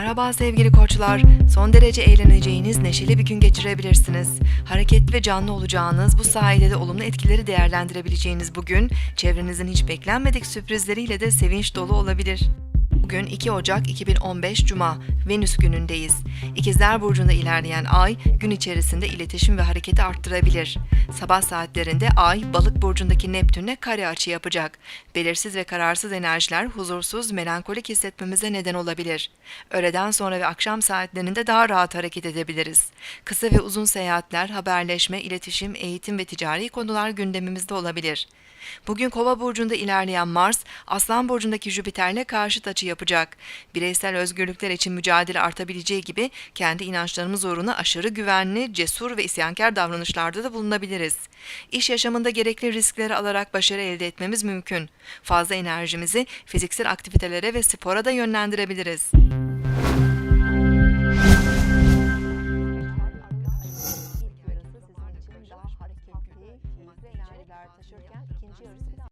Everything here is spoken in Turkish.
Merhaba sevgili koçlar. Son derece eğleneceğiniz, neşeli bir gün geçirebilirsiniz. Hareketli ve canlı olacağınız, bu sayede de olumlu etkileri değerlendirebileceğiniz bugün, çevrenizin hiç beklenmedik sürprizleriyle de sevinç dolu olabilir. Bugün 2 Ocak 2015 Cuma, Venüs günündeyiz. İkizler Burcu'nda ilerleyen ay, gün içerisinde iletişim ve hareketi arttırabilir. Sabah saatlerinde ay, Balık Burcu'ndaki Neptün'le kare açı yapacak. Belirsiz ve kararsız enerjiler huzursuz, melankolik hissetmemize neden olabilir. Öğleden sonra ve akşam saatlerinde daha rahat hareket edebiliriz. Kısa ve uzun seyahatler, haberleşme, iletişim, eğitim ve ticari konular gündemimizde olabilir. Bugün Kova burcunda ilerleyen Mars, Aslan burcundaki Jüpiter'le karşıt açı yapacak. Bireysel özgürlükler için mücadele artabileceği gibi kendi inançlarımız uğruna aşırı güvenli, cesur ve isyankar davranışlarda da bulunabiliriz. İş yaşamında gerekli riskleri alarak başarı elde etmemiz mümkün. Fazla enerjimizi fiziksel aktivitelere ve spora da yönlendirebiliriz.